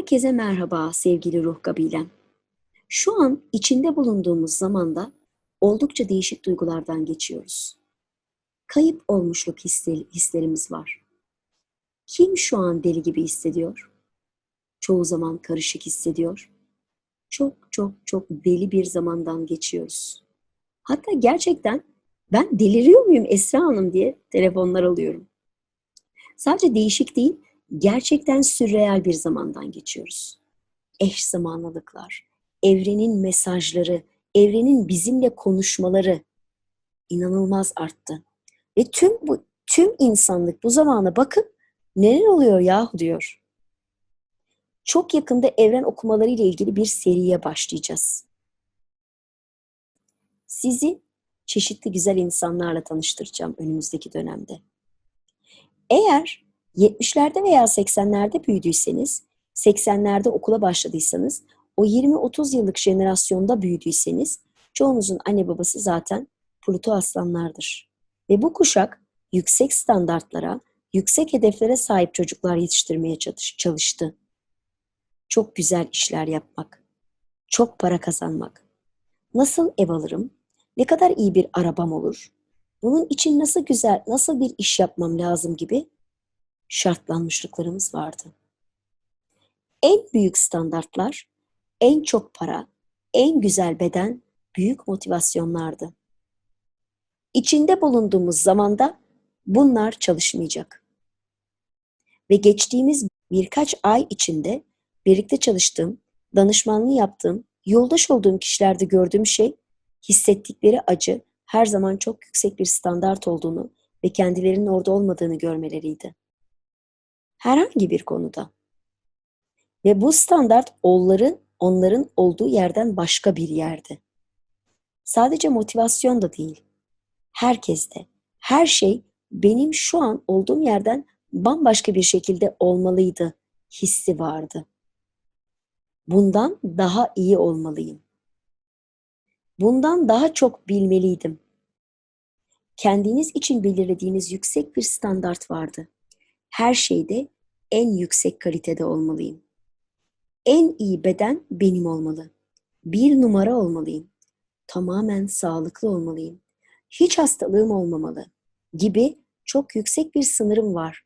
Herkese merhaba sevgili ruh kabilem. Şu an içinde bulunduğumuz zamanda oldukça değişik duygulardan geçiyoruz. Kayıp olmuşluk hisleri, hislerimiz var. Kim şu an deli gibi hissediyor? Çoğu zaman karışık hissediyor. Çok çok çok deli bir zamandan geçiyoruz. Hatta gerçekten ben deliriyor muyum Esra Hanım diye telefonlar alıyorum. Sadece değişik değil, gerçekten sürreel bir zamandan geçiyoruz. Eş zamanlılıklar, evrenin mesajları, evrenin bizimle konuşmaları inanılmaz arttı. Ve tüm bu tüm insanlık bu zamana bakıp neler oluyor yahu diyor. Çok yakında evren okumaları ile ilgili bir seriye başlayacağız. Sizi çeşitli güzel insanlarla tanıştıracağım önümüzdeki dönemde. Eğer 70'lerde veya 80'lerde büyüdüyseniz, 80'lerde okula başladıysanız, o 20-30 yıllık jenerasyonda büyüdüyseniz, çoğunuzun anne babası zaten Pluto aslanlardır. Ve bu kuşak yüksek standartlara, yüksek hedeflere sahip çocuklar yetiştirmeye çalıştı. Çok güzel işler yapmak, çok para kazanmak. Nasıl ev alırım? Ne kadar iyi bir arabam olur? Bunun için nasıl güzel, nasıl bir iş yapmam lazım gibi şartlanmışlıklarımız vardı. En büyük standartlar, en çok para, en güzel beden, büyük motivasyonlardı. İçinde bulunduğumuz zamanda bunlar çalışmayacak. Ve geçtiğimiz birkaç ay içinde birlikte çalıştığım, danışmanlığı yaptığım, yoldaş olduğum kişilerde gördüğüm şey hissettikleri acı her zaman çok yüksek bir standart olduğunu ve kendilerinin orada olmadığını görmeleriydi herhangi bir konuda. Ve bu standart onların, onların olduğu yerden başka bir yerde. Sadece motivasyon da değil. Herkeste, her şey benim şu an olduğum yerden bambaşka bir şekilde olmalıydı hissi vardı. Bundan daha iyi olmalıyım. Bundan daha çok bilmeliydim. Kendiniz için belirlediğiniz yüksek bir standart vardı her şeyde en yüksek kalitede olmalıyım. En iyi beden benim olmalı. Bir numara olmalıyım. Tamamen sağlıklı olmalıyım. Hiç hastalığım olmamalı gibi çok yüksek bir sınırım var.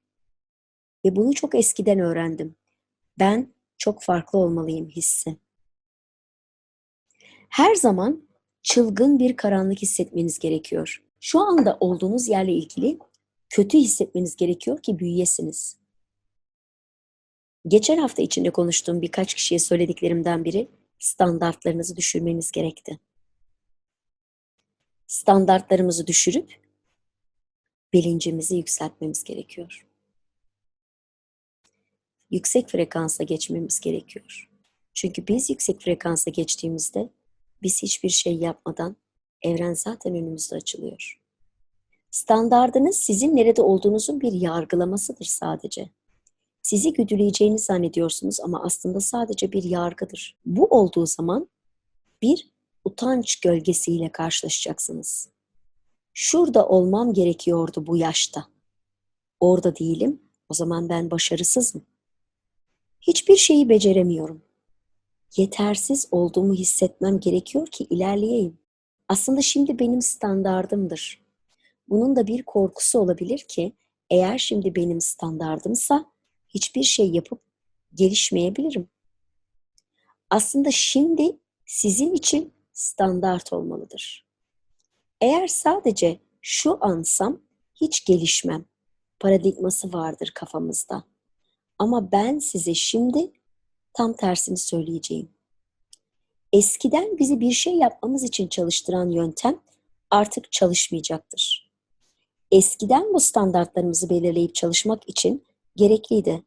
Ve bunu çok eskiden öğrendim. Ben çok farklı olmalıyım hissi. Her zaman çılgın bir karanlık hissetmeniz gerekiyor. Şu anda olduğunuz yerle ilgili kötü hissetmeniz gerekiyor ki büyüyesiniz. Geçen hafta içinde konuştuğum birkaç kişiye söylediklerimden biri standartlarınızı düşürmeniz gerekti. Standartlarımızı düşürüp bilincimizi yükseltmemiz gerekiyor. Yüksek frekansa geçmemiz gerekiyor. Çünkü biz yüksek frekansa geçtiğimizde biz hiçbir şey yapmadan evren zaten önümüzde açılıyor. Standardınız sizin nerede olduğunuzun bir yargılamasıdır sadece. Sizi güdüleyeceğini zannediyorsunuz ama aslında sadece bir yargıdır. Bu olduğu zaman bir utanç gölgesiyle karşılaşacaksınız. Şurada olmam gerekiyordu bu yaşta. Orada değilim, o zaman ben başarısızım. Hiçbir şeyi beceremiyorum. Yetersiz olduğumu hissetmem gerekiyor ki ilerleyeyim. Aslında şimdi benim standardımdır bunun da bir korkusu olabilir ki eğer şimdi benim standardımsa hiçbir şey yapıp gelişmeyebilirim. Aslında şimdi sizin için standart olmalıdır. Eğer sadece şu ansam hiç gelişmem paradigması vardır kafamızda. Ama ben size şimdi tam tersini söyleyeceğim. Eskiden bizi bir şey yapmamız için çalıştıran yöntem artık çalışmayacaktır. Eskiden bu standartlarımızı belirleyip çalışmak için gerekliydi.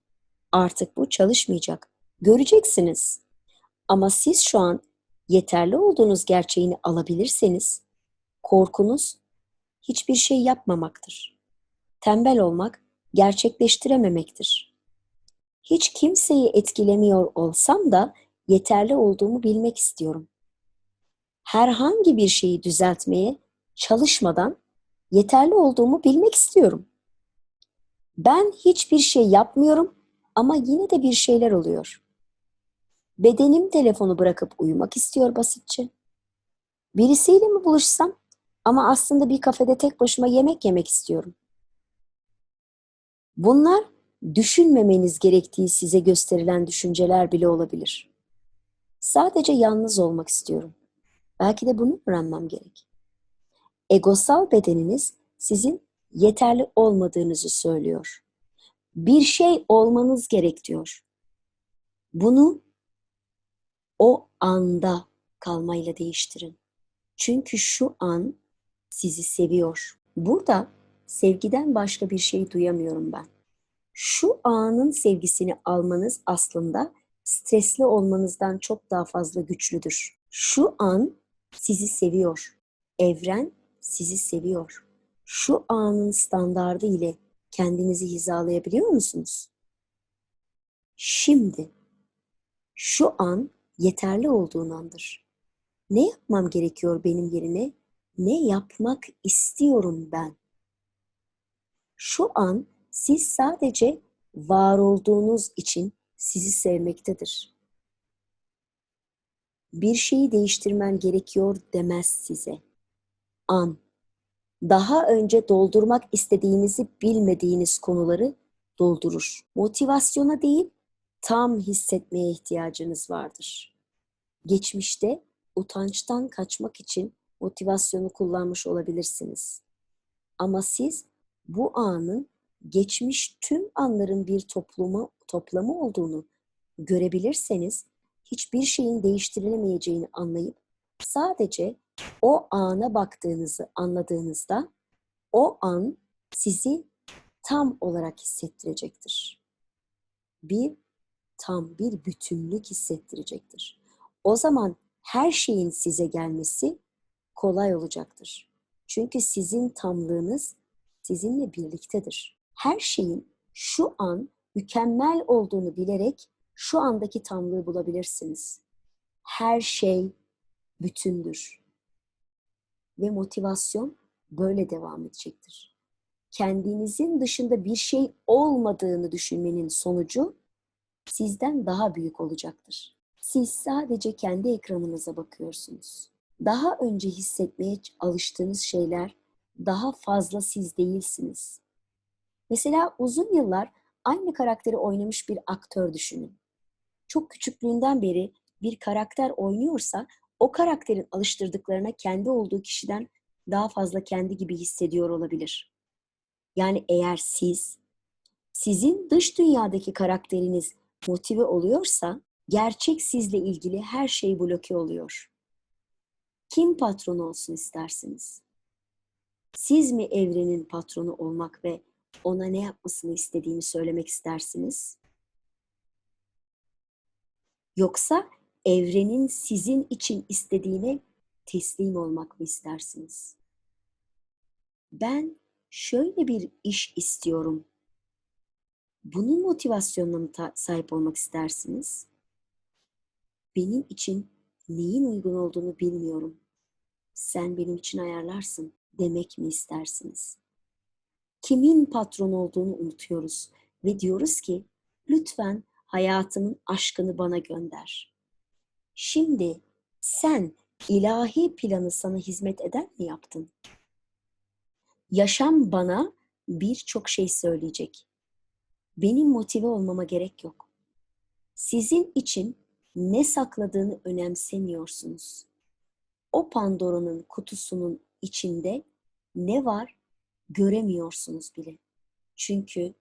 Artık bu çalışmayacak. Göreceksiniz. Ama siz şu an yeterli olduğunuz gerçeğini alabilirseniz korkunuz hiçbir şey yapmamaktır. Tembel olmak gerçekleştirememektir. Hiç kimseyi etkilemiyor olsam da yeterli olduğumu bilmek istiyorum. Herhangi bir şeyi düzeltmeye çalışmadan yeterli olduğumu bilmek istiyorum. Ben hiçbir şey yapmıyorum ama yine de bir şeyler oluyor. Bedenim telefonu bırakıp uyumak istiyor basitçe. Birisiyle mi buluşsam ama aslında bir kafede tek başıma yemek yemek istiyorum. Bunlar düşünmemeniz gerektiği size gösterilen düşünceler bile olabilir. Sadece yalnız olmak istiyorum. Belki de bunu öğrenmem gerek. Egosal bedeniniz sizin yeterli olmadığınızı söylüyor. Bir şey olmanız gerek diyor. Bunu o anda kalmayla değiştirin. Çünkü şu an sizi seviyor. Burada sevgiden başka bir şey duyamıyorum ben. Şu anın sevgisini almanız aslında stresli olmanızdan çok daha fazla güçlüdür. Şu an sizi seviyor. Evren sizi seviyor. Şu anın standardı ile kendinizi hizalayabiliyor musunuz? Şimdi şu an yeterli olduğun andır. Ne yapmam gerekiyor benim yerine? Ne yapmak istiyorum ben? Şu an siz sadece var olduğunuz için sizi sevmektedir. Bir şeyi değiştirmen gerekiyor demez size. An. Daha önce doldurmak istediğinizi bilmediğiniz konuları doldurur. Motivasyona değil, tam hissetmeye ihtiyacınız vardır. Geçmişte utançtan kaçmak için motivasyonu kullanmış olabilirsiniz. Ama siz bu anın geçmiş tüm anların bir toplumu, toplamı olduğunu görebilirseniz hiçbir şeyin değiştirilemeyeceğini anlayıp sadece o ana baktığınızı anladığınızda o an sizi tam olarak hissettirecektir. Bir tam bir bütünlük hissettirecektir. O zaman her şeyin size gelmesi kolay olacaktır. Çünkü sizin tamlığınız sizinle birliktedir. Her şeyin şu an mükemmel olduğunu bilerek şu andaki tamlığı bulabilirsiniz. Her şey bütündür. Ve motivasyon böyle devam edecektir. Kendinizin dışında bir şey olmadığını düşünmenin sonucu sizden daha büyük olacaktır. Siz sadece kendi ekranınıza bakıyorsunuz. Daha önce hissetmeye alıştığınız şeyler daha fazla siz değilsiniz. Mesela uzun yıllar aynı karakteri oynamış bir aktör düşünün. Çok küçüklüğünden beri bir karakter oynuyorsa o karakterin alıştırdıklarına kendi olduğu kişiden daha fazla kendi gibi hissediyor olabilir. Yani eğer siz sizin dış dünyadaki karakteriniz motive oluyorsa gerçek sizle ilgili her şey bloke oluyor. Kim patron olsun istersiniz? Siz mi evrenin patronu olmak ve ona ne yapmasını istediğini söylemek istersiniz? Yoksa evrenin sizin için istediğine teslim olmak mı istersiniz? Ben şöyle bir iş istiyorum. Bunun motivasyonuna mı sahip olmak istersiniz? Benim için neyin uygun olduğunu bilmiyorum. Sen benim için ayarlarsın demek mi istersiniz? Kimin patron olduğunu unutuyoruz ve diyoruz ki lütfen hayatımın aşkını bana gönder. Şimdi sen ilahi planı sana hizmet eden mi yaptın? Yaşam bana birçok şey söyleyecek. Benim motive olmama gerek yok. Sizin için ne sakladığını önemsemiyorsunuz. O Pandora'nın kutusunun içinde ne var göremiyorsunuz bile. Çünkü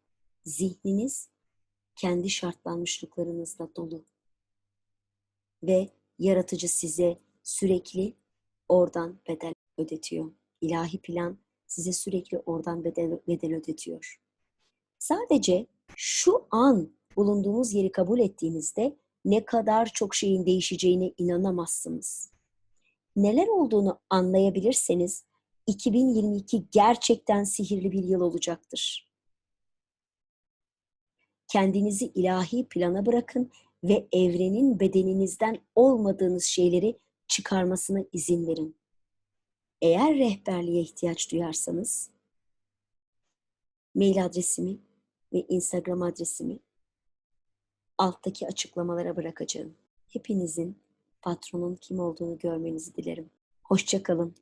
zihniniz kendi şartlanmışlıklarınızla dolu. Ve yaratıcı size sürekli oradan bedel ödetiyor. İlahi plan size sürekli oradan bedel, bedel ödetiyor. Sadece şu an bulunduğunuz yeri kabul ettiğinizde ne kadar çok şeyin değişeceğine inanamazsınız. Neler olduğunu anlayabilirseniz 2022 gerçekten sihirli bir yıl olacaktır. Kendinizi ilahi plana bırakın ve evrenin bedeninizden olmadığınız şeyleri çıkarmasına izin verin. Eğer rehberliğe ihtiyaç duyarsanız mail adresimi ve Instagram adresimi alttaki açıklamalara bırakacağım. hepinizin patronun kim olduğunu görmenizi dilerim. Hoşçakalın.